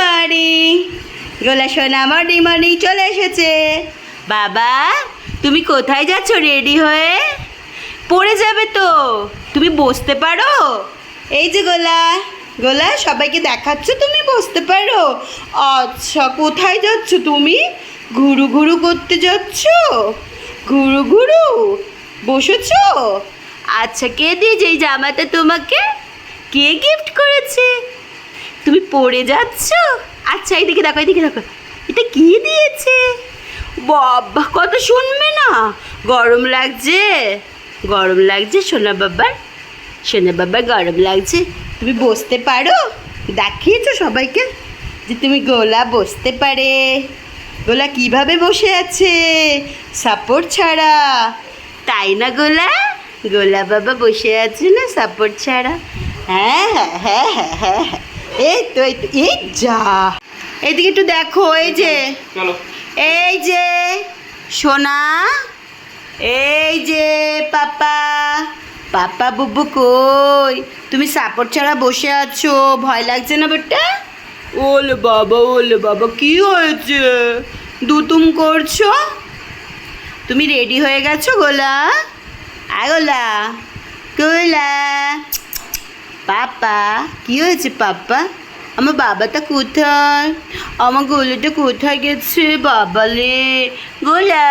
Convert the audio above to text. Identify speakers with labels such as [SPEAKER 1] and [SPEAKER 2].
[SPEAKER 1] Morning গোলা সোনা morning morning চলে এসেছে। বাবা, তুমি কোথায় যাচ্ছ রেডি হয়ে? পড়ে যাবে তো। তুমি বসতে পারো? এই যে গোলা গোলা, সবাইকে দেখাচ্ছ তুমি বসতে পারো? আচ্ছা কোথায় যাচ্ছ তুমি? ঘুরু ঘুরু করতে যাচ্ছ? ঘুরু ঘুরু, বসেছো? আচ্ছা কে দিয়েছে এই জামাটা তোমাকে? কে গিফট করেছে? তুমি পড়ে যাচ্ছ? আচ্ছা এইদিকে দেখো এইদিকে দেখো। এটা কি দিয়েছে? বাবা, কত শুনবে না? গরম লাগছে। গরম লাগছে, সোনা বাবার। সোনা বাবার গরম লাগছে। তুমি বসতে পারো? দেখিয়েছো সবাইকে যে তুমি গোলা বসতে পারে। গোলা কীভাবে বসে আছে? সাপোর্ট ছাড়া। তাই না গোলা? গোলা বাবা বসে আছে না, সাপোর্ট ছাড়া? হ্যাঁ হ্যাঁ হ্যাঁ হ্যাঁ হ্যাঁ হ্যাঁ। এই তো এই তো এই যা। এইদিকে একটু দেখো এই যে। এই যে সোনা। এই যে পাপা। পাপা বুবু কই? তুমি সাপোর্ট ছাড়া বসে আছো ভয় লাগছে না বেটা? ওলে বাবা ওলে বাবা কি হয়েছে? দুতুম করছ? তুমি রেডি হয়ে গেছো গোলা? আ গোলা। গোলা। পাপা কি হয়েছে পাপা আমার বাবাটা কোথায় আমার গোলাটা কোথায় গেছে বাবালে গোলা